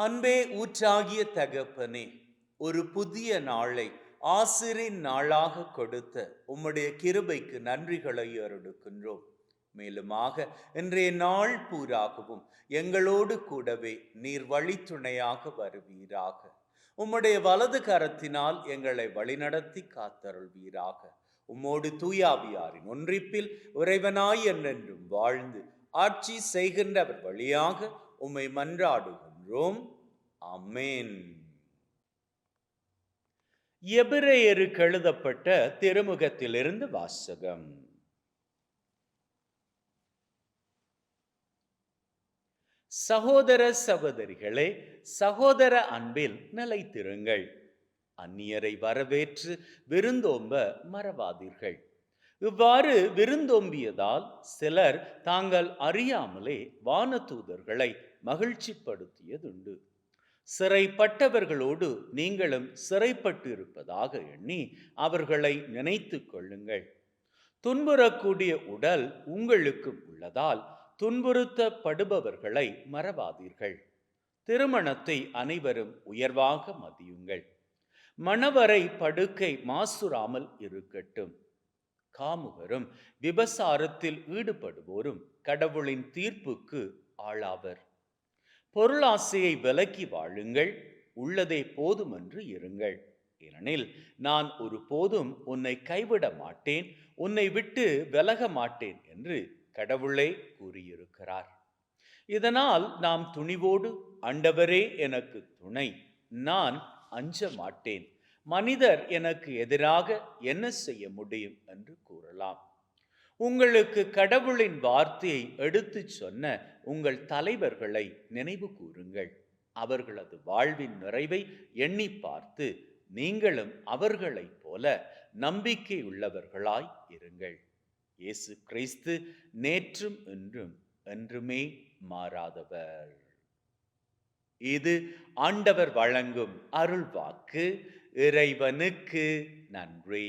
அன்பே ஊற்றாகிய தகப்பனே ஒரு புதிய நாளை ஆசிரின் நாளாக கொடுத்த உம்முடைய கிருபைக்கு நன்றிகளை அருடுக்கின்றோம் மேலுமாக இன்றைய நாள் பூராகவும் எங்களோடு கூடவே நீர் வழித்துணையாக வருவீராக. உம்முடைய வலது கரத்தினால் எங்களை வழிநடத்தி காத்தருள்வீராக. உம்மோடு தூயாவியாரின் ஒன்றிப்பில் உறைவனாய் என்றென்றும் வாழ்ந்து ஆட்சி செய்கின்றவர் வழியாக உம்மை மன்றாடுகின்றோம் அமேன் எபிரேயருக்கு எழுதப்பட்ட திருமுகத்திலிருந்து வாசகம். சகோதர சகோதரிகளே சகோதர அன்பில் நிலைத்திருங்கள். அந்நியரை வரவேற்று விருந்தோம்ப மறவாதீர்கள். இவ்வாறு விருந்தோம்பியதால் சிலர் தாங்கள் அறியாமலே வானதூதர்களை மகிழ்ச்சிப்படுத்தியதுண்டு. சிறைப்பட்டவர்களோடு நீங்களும் சிறைப்பட்டு இருப்பதாக எண்ணி அவர்களை நினைத்து கொள்ளுங்கள். துன்புறக்கூடிய உடல் உங்களுக்கும் உள்ளதால் துன்புறுத்தப்படுபவர்களை மறவாதீர்கள். திருமணத்தை அனைவரும் உயர்வாக மதியுங்கள். மணவரை படுக்கை மாசுறாமல் இருக்கட்டும். காமுகரும் விபசாரத்தில் ஈடுபடுவோரும் கடவுளின் தீர்ப்புக்கு ஆளாவர். பொருளாசையை விலக்கி வாழுங்கள். உள்ளதே போதுமென்று இருங்கள். ஏனெனில் நான் ஒரு போதும் உன்னை கைவிட மாட்டேன். உன்னை விட்டு விலக மாட்டேன் என்று கடவுளே கூறியிருக்கிறார். இதனால் நாம் துணிவோடு ஆண்டவரே எனக்கு துணை. நான் அஞ்ச மாட்டேன். மனிதர் எனக்கு எதிராக என்ன செய்ய முடியும்? என்று கூறலாம். உங்களுக்கு கடவுளின் வார்த்தையை எடுத்துச் சொன்ன உங்கள் தலைவர்களை நினைவு கூறுங்கள். அவர்களது வாழ்வின் நிறைவை எண்ணி பார்த்து நீங்களும் அவர்களைப் போல நம்பிக்கை உள்ளவர்களாய் இருங்கள். இயேசு கிறிஸ்து நேற்றும் இன்றும் என்றுமே மாறாதவர். இது ஆண்டவர் வழங்கும் அருள்வாக்கு. இறைவனுக்கு நன்றி.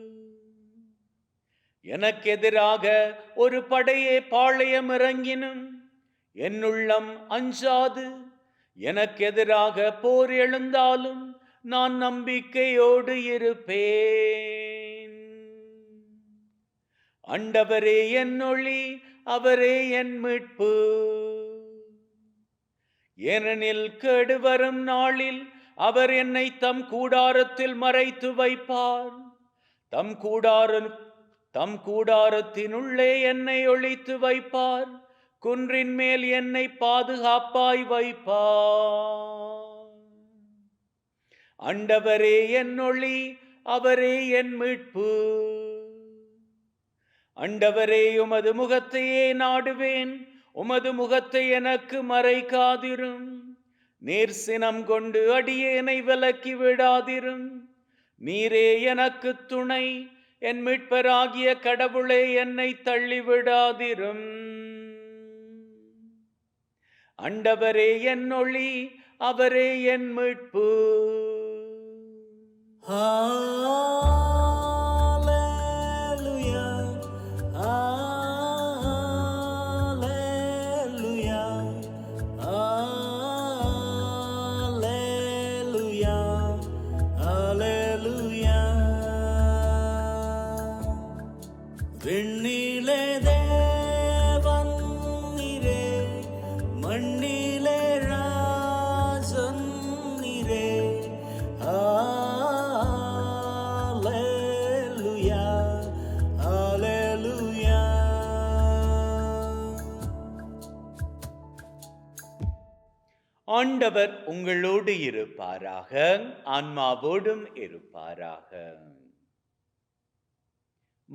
எனக்கு எதிராக ஒரு படையே பாளையம் இறங்கினும் என்னுள்ளம் அஞ்சாது. எனக்கு எதிராக போர் எழுந்தாலும் நான் நம்பிக்கையோடு இருப்பேன். அண்டவரே என் ஒளி அவரே என் மீட்பு. ஏனெனில் கேடு வரும் நாளில் அவர் என்னை தம் கூடாரத்தில் மறைத்து வைப்பார். தம் கூடார தம் கூடாரத்தினுள்ளே என்னை ஒழித்து வைப்பார் குன்றின் மேல் என்னை பாதுகாப்பாய் வைப்பார். அண்டவரே என் ஒளி அவரே என் மீட்பு. அண்டவரே உமது முகத்தையே நாடுவேன் உமது முகத்தை எனக்கு மறைக்காதிரும். நீர் சினம் கொண்டு அடியேனை விலக்கி விடாதிரும். நீரே எனக்கு துணை என் மீட்பராகிய கடவுளே என்னை தள்ளிவிடாதிரும். அண்டவரே என் ஒளி அவரே என் மீட்பு. ஆ. ஆண்டவர் உங்களோடு இருப்பாராக ஆன்மாவோடும் இருப்பாராக.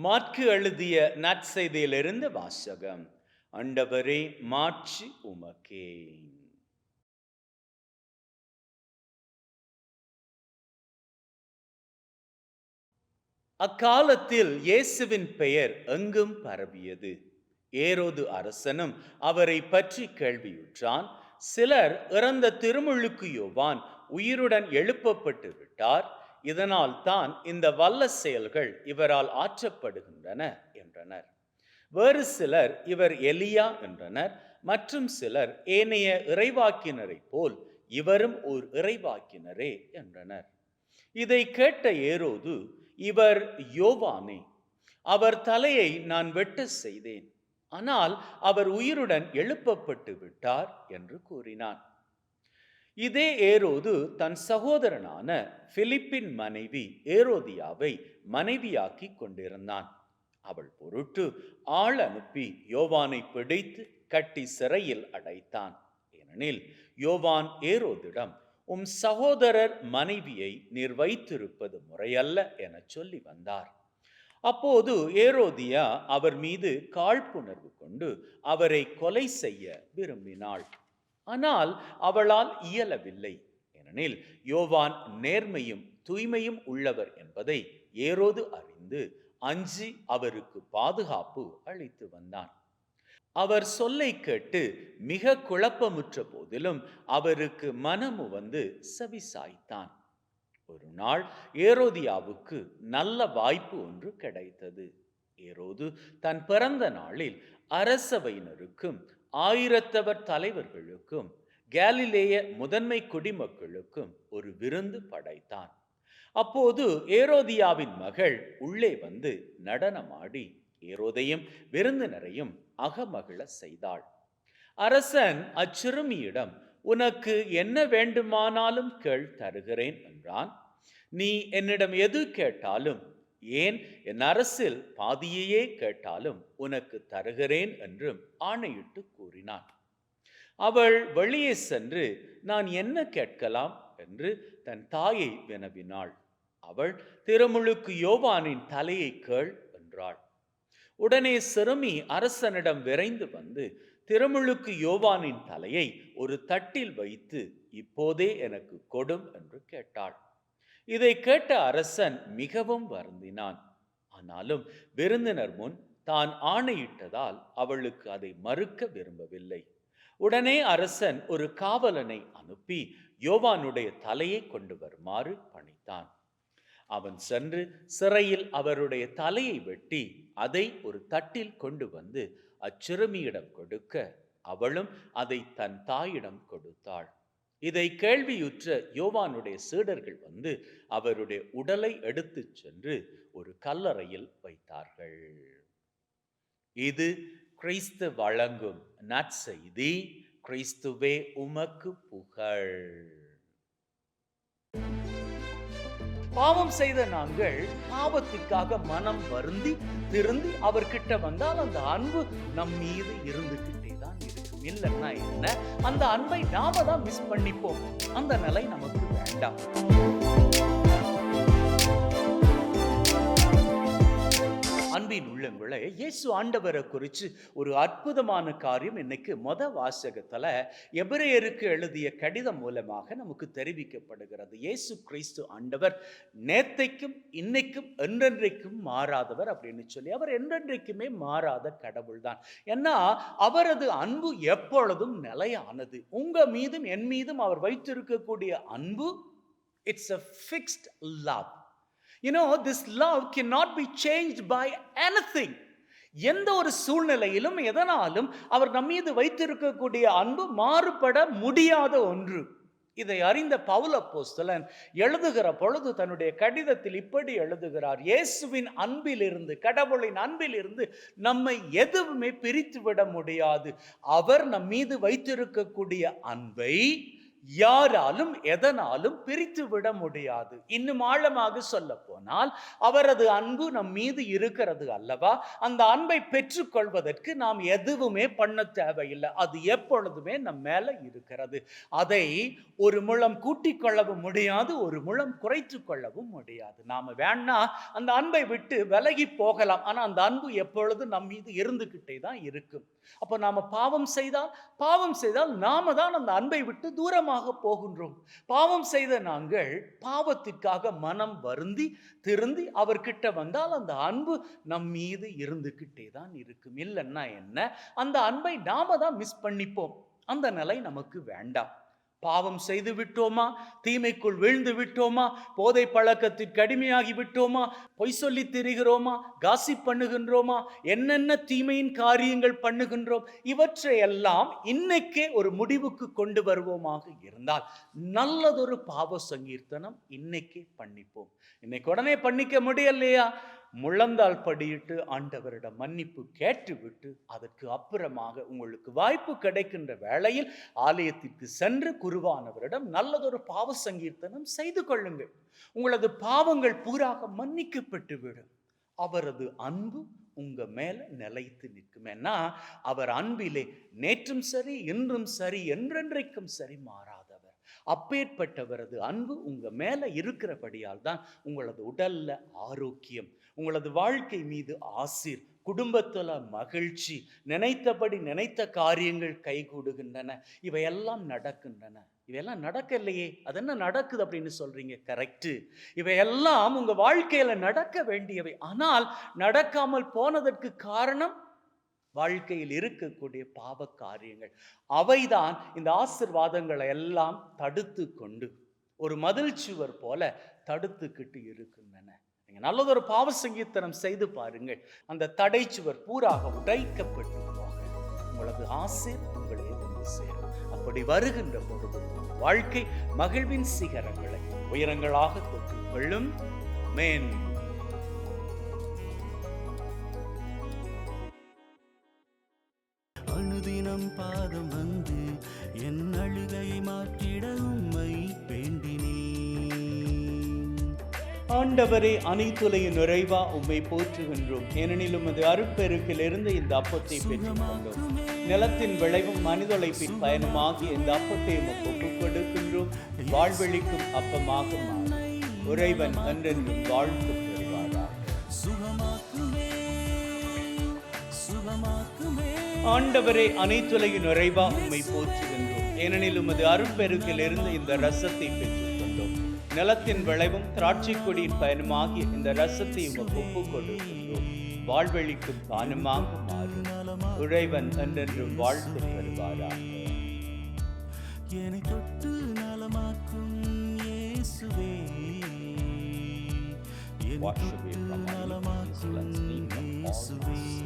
மாற்கு எழுதிய நற்செய்தியிலிருந்து வாசகம் ஆண்டவரே மாற்றி உமக்கே. அக்காலத்தில் இயேசுவின் பெயர் எங்கும் பரவியது. ஏரோது அரசனும் அவரை பற்றி கேள்வியுற்றான் சிலர் இறந்த திருமுழுக்கு யோவான் உயிருடன் எழுப்பப்பட்டு விட்டார் இதனால் தான் இந்த வல்ல செயல்கள் இவரால் ஆற்றப்படுகின்றன என்றனர். வேறு சிலர் இவர் எலியா என்றனர். மற்றும் சிலர் ஏனைய இறைவாக்கினரைப் போல் இவரும் ஓர் இறைவாக்கினரே என்றனர். இதை கேட்ட ஏரோது இவர் யோவானே அவர் தலையை நான் வெட்ட செய்தேன். ஆனால் அவர் உயிருடன் எழுப்பப்பட்டு விட்டார் என்று கூறினான். இதே ஏரோது தன் சகோதரனான பிலிப்பின் மனைவி ஏரோதியாவை மனைவியாக்கி கொண்டிருந்தான். அவள் பொருட்டு ஆள் அனுப்பி யோவானை பிடித்து கட்டி சிறையில் அடைத்தான். ஏனெனில் யோவான் ஏரோதிடம் உம் சகோதரர் மனைவியை நீர் வைத்திருப்பது முறையல்ல எனச் சொல்லி வந்தார். அப்போது ஏரோதியா அவர் மீது காழ்ப்புணர்வு கொண்டு அவரை கொலை செய்ய விரும்பினாள். ஆனால் அவளால் இயலவில்லை. ஏனெனில் யோவான் நேர்மையும் தூய்மையும் உள்ளவர் என்பதை ஏரோது அறிந்து அஞ்சி அவருக்கு பாதுகாப்பு அளித்து வந்தான். அவர் சொல்லை கேட்டு மிக குழப்பமுற்ற போதிலும் அவருக்கு மனமு வந்து செவிசாய்த்தான். ஒரு நாள் ஏரோதியாவுக்கு நல்ல வாய்ப்பு ஒன்று கிடைத்தது. ஏரோது தன் பிறந்த நாளில் அரசவையினருக்கும் ஆயிரத்தவர் தலைவர்களுக்கும் கேலிலேய முதன்மை குடிமக்களுக்கும் ஒரு விருந்து படைத்தான். அப்போது ஏரோதியாவின் மகள் உள்ளே வந்து நடனமாடி ஏரோதையும் விருந்தினரையும் அகமகிழ செய்தாள். அரசன் அச்சிறுமியிடம் உனக்கு என்ன வேண்டுமானாலும் கேள் தருகிறேன் என்றான். நீ என்னிடம் எது கேட்டாலும் ஏன் என் அரசில் பாதியையே கேட்டாலும் உனக்கு தருகிறேன் என்றும் ஆணையிட்டு கூறினான். அவள் வெளியே சென்று நான் என்ன கேட்கலாம் என்று தன் தாயை வினவினாள். அவள் திருமுழுக்கு யோவானின் தலையை கேள் என்றாள். உடனே சிறுமி அரசனிடம் விரைந்து வந்து திருமுழுக்கு யோவானின் தலையை ஒரு தட்டில் வைத்து இப்போதே எனக்கு கொடும் என்று கேட்டாள். இதை கேட்ட அரசன் மிகவும் வருந்தினான். ஆனாலும் விருந்தினர் முன் தான் ஆணையிட்டதால் அவளுக்கு அதை மறுக்க விரும்பவில்லை. உடனே அரசன் ஒரு காவலனை அனுப்பி யோவானுடைய தலையை கொண்டு வருமாறு பணித்தான். அவன் சென்று சிறையில் அவருடைய தலையை வெட்டி அதை ஒரு தட்டில் கொண்டு வந்து அச்சிறுமியிடம் கொடுக்க அவளும் அதை தன் தாயிடம் கொடுத்தாள். இதை கேள்வியுற்ற யோவானுடைய சீடர்கள் வந்து அவருடைய உடலை எடுத்துச் சென்று ஒரு கல்லறையில் வைத்தார்கள். இது கிறிஸ்து வழங்கும் நற்செய்தி. கிறிஸ்துவே உமக்கு புகழ். பாவம் செய்த நாங்கள் பாவத்துக்காக மனம் வருந்தி திருந்தி அவர்கிட்ட வந்தால் அந்த அன்பு நம் மீது இருந்துகிட்டே தான் இருக்கும். இல்லைன்னா என்ன? அந்த அன்பை நாம தான் மிஸ் பண்ணிப்போம். அந்த நிலை நமக்கு வேண்டாம். அன்பின் உள்ளங்களே இயேசு ஆண்டவரை குறித்து ஒரு அற்புதமான காரியம் இன்னைக்கு மொத வாசகத்தில் எபிரேயருக்கு எழுதிய கடிதம் மூலமாக நமக்கு தெரிவிக்கப்படுகிறது. இயேசு கிறிஸ்து ஆண்டவர் நேத்தைக்கும் இன்னைக்கும் என்றென்றைக்கும் மாறாதவர் அப்படின்னு சொல்லி அவர் என்றென்றைக்குமே மாறாத கடவுள் தான் ஏன்னா அவரது அன்பு எப்பொழுதும் நிலையானது. உங்கள் மீதும் என் மீதும் அவர் வைத்திருக்கக்கூடிய அன்பு it's a fixed love you know this love can not be change by anything எந்த ஒரு சூழ்நிலையிலும் எதனாலும் அவர் நம் மீது வைத்திருக்கக்கூடிய அன்பு மாறுபட முடியாத ஒன்று. இதை அறிந்த பவுல போஸ்தலன் எழுதுகிற பொழுது தன்னுடைய கடிதத்தில் இப்படி எழுதுகிறார். இயேசுவின் அன்பிலிருந்து கடவுளின் அன்பிலிருந்து நம்மை எதுவுமே பிரித்துவிட முடியாது. அவர் நம் மீது வைத்திருக்கக்கூடிய அன்பை யாராலும் எதனாலும் பிரித்து விட முடியாது. இன்னும் ஆழமாக சொல்ல போனால் அவரது அன்பு நம் மீது இருக்கிறது அல்லவா? அந்த அன்பை பெற்றுக்கொள்வதற்கு நாம் எதுவுமே பண்ண தேவையில்லை. அது எப்பொழுதுமே நம் மேல இருக்கிறது. அதை ஒரு முழம் கூட்டிக் கொள்ளவும் முடியாது ஒரு முழம் குறைத்து கொள்ளவும் முடியாது. நாம வேணா அந்த அன்பை விட்டு விலகி போகலாம். ஆனா அந்த அன்பு எப்பொழுது நம் மீது இருந்துகிட்டே தான் இருக்கும். அப்போ நாம பாவம் செய்தால் பாவம் செய்தால் நாம தான் அந்த அன்பை விட்டு தூரமாக போகின்றோம். பாவம் செய்த நாங்கள் பாவத்திற்காக மனம் வருந்தி திருந்தி அவர்கிட்ட வந்தால் அந்த அன்பு நம் மீது இருந்துகிட்டே தான் இருக்கும். இல்லைன்னா என்ன? அந்த அன்பை நாம தான் மிஸ் பண்ணிப்போம். அந்த நிலை நமக்கு வேண்டாம். பாவம் செய்து விட்டோமா? தீமைக்குள் வீழ்ந்து விட்டோமா? போதை பழக்கத்திற்கு அடிமையாகி விட்டோமா? பொய் சொல்லி திரிகிறோமா? காசி பண்ணுகின்றோமா? என்னென்ன தீமையின் காரியங்கள் பண்ணுகின்றோம்? இவற்றையெல்லாம் இன்னைக்கே ஒரு முடிவுக்கு கொண்டு வருவோமாக இருந்தால் நல்லதொரு பாவ சங்கீர்த்தனம் இன்னைக்கே பண்ணிப்போம். இன்னைக்கு உடனே பண்ணிக்க முடியலையா? முழந்தால் படியிட்டு ஆண்டவரிடம் மன்னிப்பு கேட்டுவிட்டு அதற்கு அப்புறமாக உங்களுக்கு வாய்ப்பு கிடைக்கின்ற வேளையில் ஆலயத்திற்கு சென்று குருவானவரிடம் நல்லதொரு பாவ சங்கீர்த்தனம் செய்து கொள்ளுங்கள். உங்களது பாவங்கள் பூராக மன்னிக்கப்பட்டு விடும் அவரது அன்பு உங்க மேல நிலைத்து நிற்கும். ஏன்னா அவர் அன்பிலே நேற்றும் சரி இன்றும் சரி என்றென்றைக்கும் சரி மாறாதவர். அப்பேற்பட்டவரது அன்பு உங்க மேல இருக்கிறபடியால் தான் உங்களது உடல்ல ஆரோக்கியம் உங்களது வாழ்க்கை மீது ஆசீர் குடும்பத்துல மகிழ்ச்சி நினைத்தபடி நினைத்த காரியங்கள் கைகூடுகின்றன. இவையெல்லாம் நடக்கின்றன. இவையெல்லாம் நடக்கலையே அது என்ன நடக்குது அப்படின்னு சொல்றீங்க? கரெக்டு இவையெல்லாம் உங்க வாழ்க்கையில நடக்க வேண்டியவை. ஆனால் நடக்காமல் போனதற்கு காரணம் வாழ்க்கையில் இருக்கக்கூடிய பாவ காரியங்கள். அவைதான் இந்த ஆசிர்வாதங்களை எல்லாம் தடுத்து கொண்டு ஒரு மதில் சுவர் போல தடுத்துக்கிட்டு இருக்கின்றன. நீங்கள் நல்லதொரு பாவ சங்கீர்த்தனம் செய்து பாருங்கள். அந்த தடை சுவர் பூராக உடைக்கப்பட்டு உங்களது ஆசை உங்களை வந்து சேரும். அப்படி வருகின்ற பொழுது வாழ்க்கை மகிழ்வின் சிகரங்களை உயரங்களாக தொட்டு கொள்ளும். மேன் பாதம் வந்து என் அழுகையை மாற்றிட ஆண்டவரே அனைத்துலையும் நிறைவா உம்மை போற்றுகின்றோம். ஏனெனில் உமது அருட்பெருக்கிலிருந்து இந்த அப்பத்தை பெற்றுக்கொண்டோம். நிலத்தின் விளைவும் மனிதொழைப்பின் பயனுமாகி இந்த அப்பத்தை உமக்கு ஒப்புக் கொடுக்கின்றோம். வாழ்வெளிக்கும் அப்பமாக உறைவன் என்றென்றும் வாழ்த்து ஆண்டவரே அனைத்துலையும் நிறைவா உம்மை போற்றுகின்றோம். ஏனெனில் உமது அருட்பெருக்கிலிருந்து இந்த ரசத்தை பெற்று நிலத்தின் விளைவும் திராட்சை கொடியின் பயனுமாகிய இந்த ரசத்தை உமக்கு ஒப்புக் கொடுக்கின்றோம் வாழ்வெளிக்கும் பானமாக மாறும் உறைவன் என்றென்றும் வாழ்த்து பெறுவாராக என்னை தொட்டு நலமாக்கும் இயேசுவே. from இயேசுவே.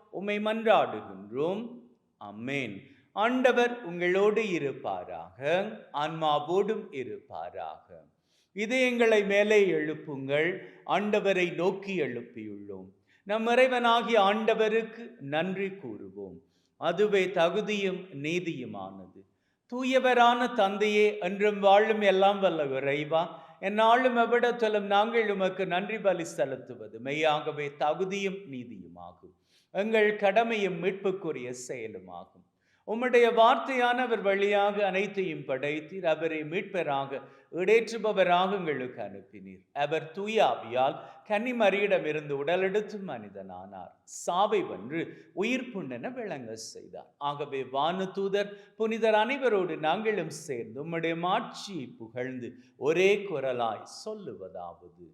உம்மை மன்றாடுகின்றோம். அம்மேன் ஆண்டவர் உங்களோடு இருப்பாராக. ஆன்மாவோடும் இருப்பாராக. இதயங்களை மேலே எழுப்புங்கள். ஆண்டவரை நோக்கி எழுப்பியுள்ளோம். நம் இறைவனாகிய ஆண்டவருக்கு நன்றி கூறுவோம். அதுவே தகுதியும் நீதியுமானது. தூயவரான தந்தையே என்றும் வாழும் எல்லாம் வல்ல இறைவா என்னாலும் எவ்விடத்திலும் நாங்கள் உமக்கு நன்றி பலி செலுத்துவது மெய்யாகவே தகுதியும் நீதியுமாகும். எங்கள் கடமையும் மீட்புக்குரிய செயலுமாகும். உம்முடைய வார்த்தையானவர் வழியாக அனைத்தையும் படைத்தீர். அவரை மீட்பராக இடேற்றுபவராக எங்களுக்கு அனுப்பினீர். அவர் தூய ஆவியால் கன்னிமரியிடமிருந்து உடலெடுத்து மனிதனானார். சாவை வென்று உயிர் புண்ணென விளங்க செய்தார். ஆகவே வானு தூதர் புனிதர் அனைவரோடு நாங்களும் சேர்ந்து உம்முடைய மாட்சியை புகழ்ந்து ஒரே குரலாய் சொல்லுவதாவது.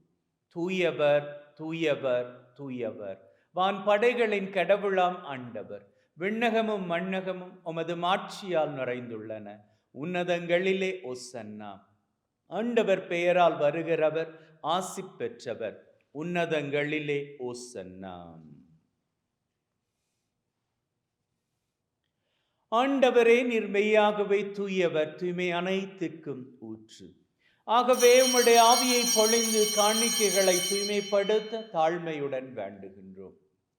தூயவர் தூயவர் தூயவர். வான் படைகளின் கடவுளாம் ஆண்டவர். விண்ணகமும் மண்ணகமும் உமது மாட்சியால் நிறைந்துள்ளன. உன்னதங்களிலே ஒசன்னா. ஆண்டவர் பெயரால் வருகிறவர் ஆசி பெற்றவர். உன்னதங்களிலே ஓசன்னா ஆண்டவரே நிர்மையாகவே தூயவர் தூய்மை அனைத்துக்கும் ஊற்று. ஆகவே உம்முடைய ஆவியை பொழிந்து காணிக்கைகளை தூய்மைப்படுத்த தாழ்மையுடன் வேண்டுகின்றோம்.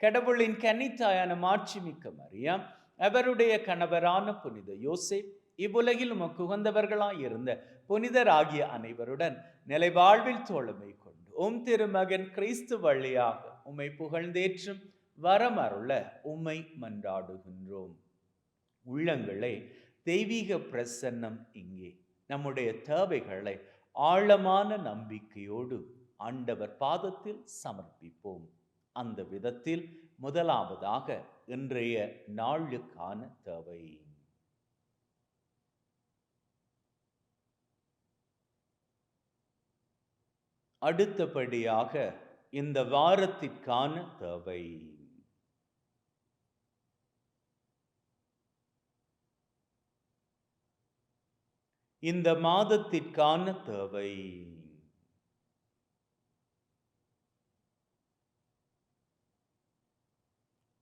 கடவுளின் கன்னித்தாயான மாட்சிமிக்க மரியாம் அவருடைய கணவரான புனித யோசேப் இவ்வுலகில் உமக்கு உகந்தவர்களாய் இருந்த புனிதராகிய அனைவருடன் நிலைவாழ்வில் தோழமை கொண்டு உம் திருமகன் கிறிஸ்து வழியாக உம்மை புகழ்ந்தேற்றும் வரமருள உம்மை மன்றாடுகின்றோம். உள்ளங்களே தெய்வீக பிரசன்னம் இங்கே. நம்முடைய தேவைகளை ஆழமான நம்பிக்கையோடு ஆண்டவர் பாதத்தில் சமர்ப்பிப்போம். அந்த விதத்தில் முதலாவதாக இன்றைய நாளுக்கான தேவை. அடுத்தபடியாக இந்த வாரத்திற்கான தேவை. இந்த மாதத்திற்கான தேவை.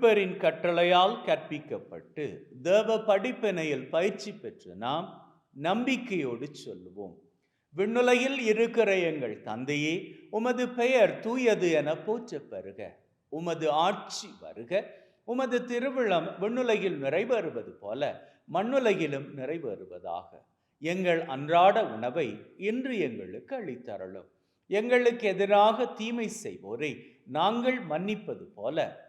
மீட்பரின் கட்டளையால் கற்பிக்கப்பட்டு தேவ படிப்பினையில் பயிற்சி பெற்று நாம் நம்பிக்கையோடு சொல்லுவோம். விண்ணுலகில் இருக்கிற எங்கள் தந்தையே உமது பெயர் தூயது என போற்றப் பெறுக உமது ஆட்சி வருக. உமது திருவிழம் விண்ணுலகில் நிறைவேறுவது போல மண்ணுலகிலும் நிறைவேறுவதாக. எங்கள் அன்றாட உணவை இன்று எங்களுக்கு அளித்தரலும் எங்களுக்கு எதிராக தீமை செய்வோரை நாங்கள் மன்னிப்பது போல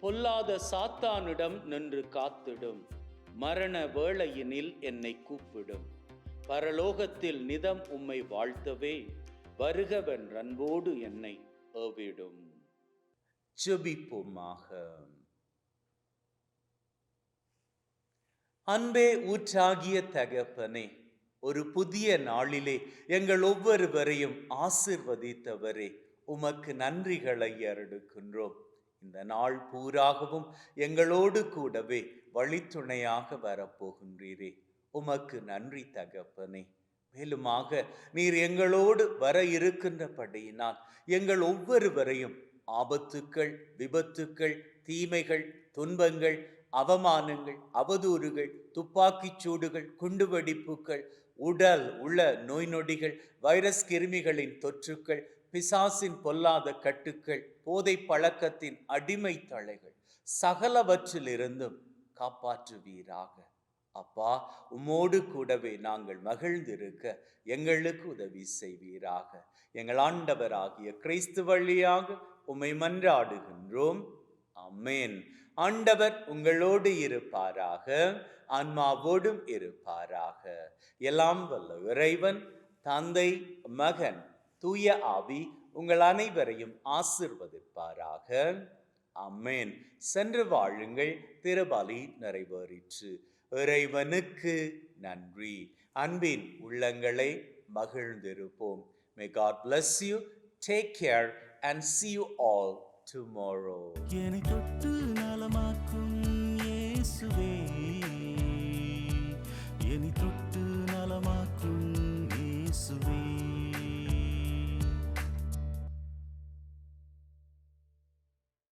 பொல்லாத சாத்தானிடம் நின்று காத்திடும். மரண வேளையினில் என்னை கூப்பிடும். பரலோகத்தில் நிதம் உம்மை வாழ்த்தவே வருகவன் அன்போடு என்னை ஏவிடும். ஜெபிப்போமாக. அன்பே ஊற்றாகிய தகப்பனே ஒரு புதிய நாளிலே எங்கள் ஒவ்வொருவரையும் ஆசிர்வதித்தவரே உமக்கு நன்றிகளை அருடுக்கின்றோம் இந்த நாள் பூராகவும் எங்களோடு கூடவே வழித்துணையாக வரப்போகின்றீரே. உமக்கு நன்றி தகப்பனே. மேலுமாக நீர் எங்களோடு வர இருக்கின்றபடியினால் எங்கள் ஒவ்வொருவரையும் ஆபத்துக்கள் விபத்துக்கள் தீமைகள் துன்பங்கள் அவமானங்கள் அவதூறுகள் துப்பாக்கிச் சூடுகள் குண்டுவெடிப்புகள் உடல் உள்ள நோய் நொடிகள் வைரஸ் கிருமிகளின் தொற்றுக்கள் பிசாசின் பொல்லாத கட்டுக்கள் போதை பழக்கத்தின் அடிமை தளைகள் சகலவற்றிலிருந்தும் காப்பாற்றுவீராக. அப்பா உம்மோடு கூடவே நாங்கள் மகிழ்ந்திருக்க எங்களுக்கு உதவி செய்வீராக. எங்கள் ஆண்டவராகிய கிறிஸ்து வழியாக உம்மை மன்றாடுகின்றோம். அம்மேன் ஆண்டவர் உங்களோடு இருப்பாராக ஆன்மாவோடும் இருப்பாராக. எல்லாம் வல்ல இறைவன் தந்தை மகன் தூய ஆவி உங்கள் அனைவரையும் ஆசிர்வதிப்பாராக. அம்மேன் சென்று வாழுங்கள் திருபலி நிறைவேறிற்று. இறைவனுக்கு நன்றி. அன்பின் உள்ளங்களை மகிழ்ந்திருப்போம். May God bless you take care and see you all tomorrow எனக்கு நலமாக்கும் இயேசுவே.